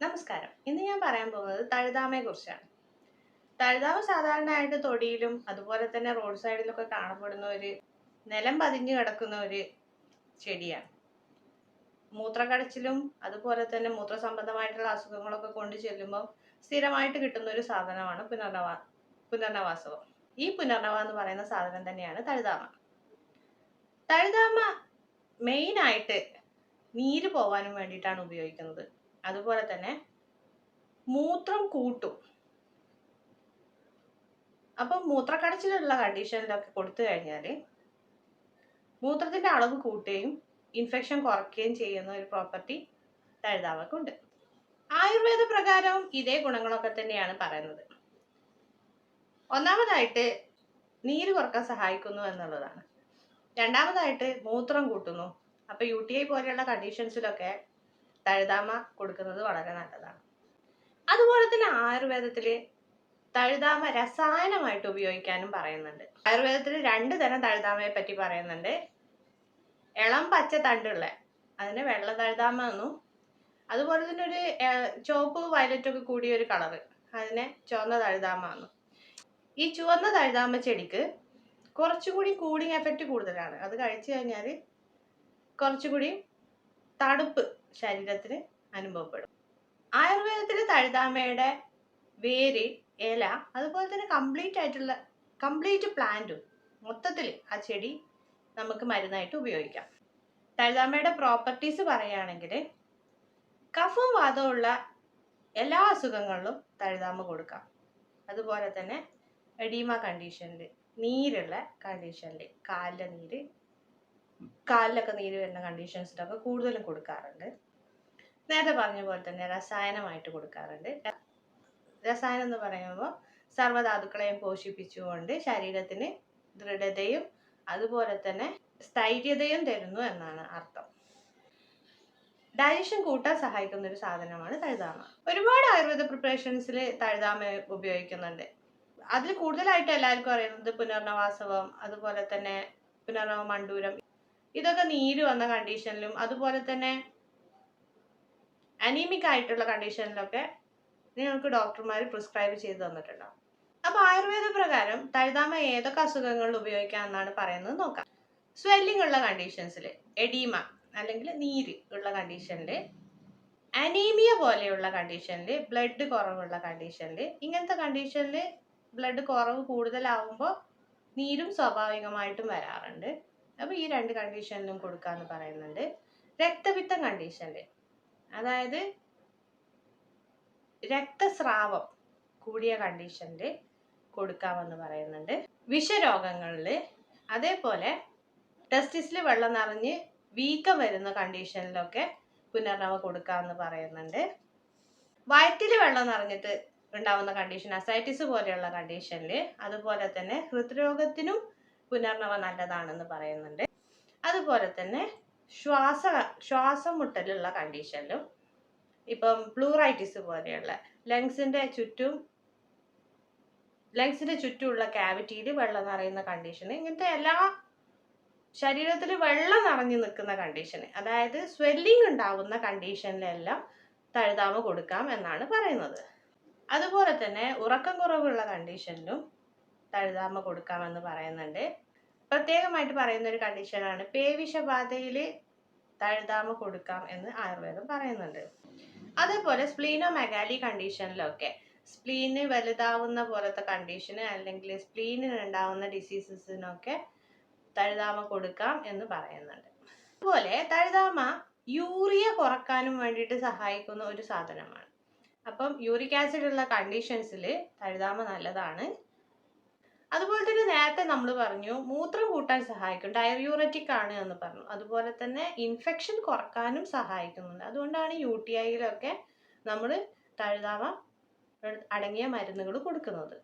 നമസ്കാരം. ഇന്ന് ഞാൻ പറയാൻ പോകുന്നത് തഴുതാമയെ കുറിച്ചാണ്. തഴുതാമ സാധാരണയായിട്ട് തൊടിയിലും അതുപോലെ തന്നെ റോഡ് സൈഡിലൊക്കെ കാണപ്പെടുന്ന ഒരു നിലം പതിഞ്ഞു കിടക്കുന്ന ഒരു ചെടിയാണ്. മൂത്രക്കടച്ചിലും അതുപോലെ തന്നെ മൂത്രസംബന്ധമായിട്ടുള്ള അസുഖങ്ങളൊക്കെ കൊണ്ട് ചെല്ലുമ്പോൾ സ്ഥിരമായിട്ട് കിട്ടുന്ന ഒരു സാധനമാണ് പുനർനവാ പുനർനവാസവം. ഈ പുനർനവ എന്ന് പറയുന്ന സാധനം തന്നെയാണ് തഴുതാമ. തഴുതാമ മെയിനായിട്ട് നീര് പോവാനും വേണ്ടിയിട്ടാണ് ഉപയോഗിക്കുന്നത്. അതുപോലെ തന്നെ മൂത്രം കൂട്ടും. അപ്പം മൂത്രക്കടച്ചിലുള്ള കണ്ടീഷനിലൊക്കെ കൊടുത്തു കഴിഞ്ഞാൽ മൂത്രത്തിന്റെ അളവ് കൂട്ടുകയും ഇൻഫെക്ഷൻ കുറയ്ക്കുകയും ചെയ്യുന്ന ഒരു പ്രോപ്പർട്ടി തഴുതാവക്കുണ്ട് ആയുർവേദ പ്രകാരം ഇതേ ഗുണങ്ങളൊക്കെ തന്നെയാണ് പറയുന്നത്. ഒന്നാമതായിട്ട് നീര് കുറയ്ക്കാൻ സഹായിക്കുന്നു എന്നുള്ളതാണ്. രണ്ടാമതായിട്ട് മൂത്രം കൂട്ടുന്നു. അപ്പൊ യു ടി ഐ പോലെയുള്ള കണ്ടീഷൻസിലൊക്കെ തഴുതാമ കൊടുക്കുന്നത് വളരെ നല്ലതാണ്. അതുപോലെ തന്നെ ആയുർവേദത്തിൽ തഴുതാമ രസായനമായിട്ട് ഉപയോഗിക്കാനും പറയുന്നുണ്ട്. ആയുർവേദത്തിൽ രണ്ട് തരം തഴുതാമയെ പറ്റി പറയുന്നുണ്ട്. ഇളം പച്ച തണ്ടുള്ള അതിന് വെള്ള തഴുതാമ എന്നും അതുപോലെ തന്നെ ഒരു ചുവപ്പ് വയലറ്റ് ഒക്കെ കൂടിയ ഒരു കളർ അതിനെ ചുവന്ന തഴുതാമ എന്നും. ഈ ചുവന്ന തഴുതാമ ചെടിക്ക് കുറച്ചുകൂടി കൂളിംഗ് എഫക്റ്റ് കൂടുതലാണ്. അത് കഴിച്ചു കഴിഞ്ഞാൽ കുറച്ചുകൂടി തണുപ്പ് ശരീരത്തിന് അനുഭവപ്പെടും. ആയുർവേദത്തിൽ തഴുതാമയുടെ വേര് ഇല അതുപോലെ തന്നെ കംപ്ലീറ്റ് ആയിട്ടുള്ള കംപ്ലീറ്റ് പ്ലാന്റും മൊത്തത്തിൽ ആ ചെടി നമുക്ക് മരുന്നായിട്ട് ഉപയോഗിക്കാം. തഴുതാമയുടെ പ്രോപ്പർട്ടീസ് പറയുകയാണെങ്കിൽ കഫും വാദമുള്ള എല്ലാ അസുഖങ്ങളിലും തഴുതാമ കൊടുക്കാം. അതുപോലെ തന്നെ എഡീമ കണ്ടീഷനിൽ നീരുള്ള കണ്ടീഷനിൽ കാലിലെ നീര് കാലിലൊക്കെ നീര് വരുന്ന കണ്ടീഷൻസിലൊക്കെ കൂടുതലും കൊടുക്കാറുണ്ട്. നേരത്തെ പറഞ്ഞ പോലെ തന്നെ രസായനമായിട്ട് കൊടുക്കാറുണ്ട്. രസായനം എന്ന് പറയുമ്പോൾ സർവധാതുക്കളെയും പോഷിപ്പിച്ചുകൊണ്ട് ശരീരത്തിന് ദൃഢതയും അതുപോലെ തന്നെ സ്ഥൈര്യതയും തരുന്നു എന്നാണ് അർത്ഥം. ഡൈജഷൻ കൂട്ടാൻ സഹായിക്കുന്ന ഒരു സാധനമാണ് തഴുതാമ. ഒരുപാട് ആയുർവേദ പ്രിപ്പറേഷൻസിൽ തഴുതാമ ഉപയോഗിക്കുന്നുണ്ട്. അതിൽ കൂടുതലായിട്ട് എല്ലാവർക്കും അറിയുന്നത് പുനർനവാസവം അതുപോലെ തന്നെ പുനർനവ മണ്ടൂരം ഇതൊക്കെ നീര് വന്ന കണ്ടീഷനിലും അതുപോലെ തന്നെ അനീമിക് ആയിട്ടുള്ള കണ്ടീഷനിലൊക്കെ നിങ്ങൾക്ക് ഡോക്ടർമാർ പ്രിസ്ക്രൈബ് ചെയ്ത് തന്നിട്ടുണ്ടാവും. അപ്പോൾ ആയുർവേദ പ്രകാരം തഴുതാമ ഏതൊക്കെ അസുഖങ്ങളിൽ ഉപയോഗിക്കാം എന്നാണ് പറയുന്നത് നോക്കാം. സ്വെല്ലിംഗ് ഉള്ള കണ്ടീഷൻസിൽ എഡീമ അല്ലെങ്കിൽ നീര് ഉള്ള കണ്ടീഷനിൽ അനീമിയ പോലെയുള്ള കണ്ടീഷനിൽ ബ്ലഡ് കുറവുള്ള കണ്ടീഷനിൽ ഇങ്ങനത്തെ കണ്ടീഷനിൽ ബ്ലഡ് കുറവ് കൂടുതലാവുമ്പോൾ നീരും സ്വാഭാവികമായിട്ടും വരാറുണ്ട്. അപ്പോൾ ഈ രണ്ട് കണ്ടീഷനിലും കൊടുക്കാന്ന് പറയുന്നുണ്ട്. രക്തപിത്തം കണ്ടീഷനിൽ അതായത് രക്തസ്രാവം കൂടിയ കണ്ടീഷനിൽ കൊടുക്കാമെന്ന് പറയുന്നുണ്ട്. വിഷരോഗങ്ങളിൽ അതേപോലെ ടെസ്റ്റിസിൽ വെള്ളം നിറഞ്ഞ് വീക്കം വരുന്ന കണ്ടീഷനിലൊക്കെ പുനർനവ കൊടുക്കാമെന്ന് പറയുന്നുണ്ട്. വയറ്റിൽ വെള്ളം നിറഞ്ഞിട്ട് ഉണ്ടാവുന്ന കണ്ടീഷൻ അസൈറ്റിസ് പോലെയുള്ള കണ്ടീഷനിൽ അതുപോലെ തന്നെ ഹൃദ്രോഗത്തിനും പുനർനവ നല്ലതാണെന്ന് പറയുന്നുണ്ട്. അതുപോലെ തന്നെ ശ്വാസ ശ്വാസം മുട്ടലുള്ള കണ്ടീഷനിലും ഇപ്പം പ്ലൂറൈറ്റിസ് പോലെയുള്ള ലങ്സിന്റെ ചുറ്റും ലങ്സിന്റെ ചുറ്റുമുള്ള ക്യാവിറ്റിയിൽ വെള്ളം നിറയുന്ന കണ്ടീഷൻ ഇങ്ങനത്തെ എല്ലാ ശരീരത്തിൽ വെള്ളം നിറഞ്ഞു നിൽക്കുന്ന കണ്ടീഷൻ അതായത് സ്വെല്ലിംഗ് ഉണ്ടാവുന്ന കണ്ടീഷനിലെല്ലാം തഴുതാമ കൊടുക്കാം എന്നാണ് പറയുന്നത്. അതുപോലെ തന്നെ ഉറക്കം കുറവുള്ള കണ്ടീഷനിലും തഴുതാമ കൊടുക്കാമെന്ന് പറയുന്നുണ്ട്. പ്രത്യേകമായിട്ട് പറയുന്ന ഒരു കണ്ടീഷനാണ്. പേവിഷബാധയിൽ തഴുതാമ കൊടുക്കാം എന്ന് ആയുർവേദം പറയുന്നുണ്ട്. അതേപോലെ സ്പ്ലീനോ മെഗാലി കണ്ടീഷനിലൊക്കെ സ്പ്ലീന് വലുതാവുന്ന പോലത്തെ കണ്ടീഷന് അല്ലെങ്കിൽ സ്പ്ലീനിന് ഉണ്ടാവുന്ന ഡിസീസസിനൊക്കെ തഴുതാമ കൊടുക്കാം എന്ന് പറയുന്നുണ്ട്. അതുപോലെ തഴുതാമ യൂറിയ കുറക്കാനും വേണ്ടിയിട്ട് സഹായിക്കുന്ന ഒരു സാധനമാണ്. അപ്പം യൂറിക് ആസിഡ് ഉള്ള കണ്ടീഷൻസിൽ തഴുതാമ നല്ലതാണ്. അതുപോലെ തന്നെ നേരത്തെ നമ്മൾ പറഞ്ഞു മൂത്രം കൂട്ടാൻ സഹായിക്കും ഡയറിയൂററ്റിക് ആണ് എന്ന് പറഞ്ഞു. അതുപോലെ തന്നെ ഇൻഫെക്ഷൻ കുറക്കാനും സഹായിക്കുന്നുണ്ട്. അതുകൊണ്ടാണ് യു ടി ഐയിലൊക്കെ നമ്മൾ തഴുതാവ അടങ്ങിയ മരുന്നുകൾ കൊടുക്കുന്നത്.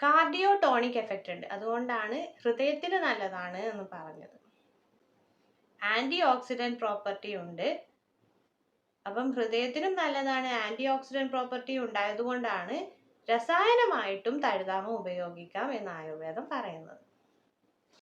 കാർഡിയോ ടോണിക് എഫക്റ്റ് ഉണ്ട്. അതുകൊണ്ടാണ് ഹൃദയത്തിന് നല്ലതാണ് എന്ന് പറഞ്ഞത്. ആന്റി ഓക്സിഡന്റ് പ്രോപ്പർട്ടി ഉണ്ട്. അപ്പം ഹൃദയത്തിനും നല്ലതാണ് ആന്റി ഓക്സിഡന്റ് പ്രോപ്പർട്ടി ഉണ്ടായതുകൊണ്ടാണ് രസായനമായിട്ടും തഴുതാമ ഉപയോഗിക്കാം എന്ന് ആയുർവേദം പറയുന്നത്.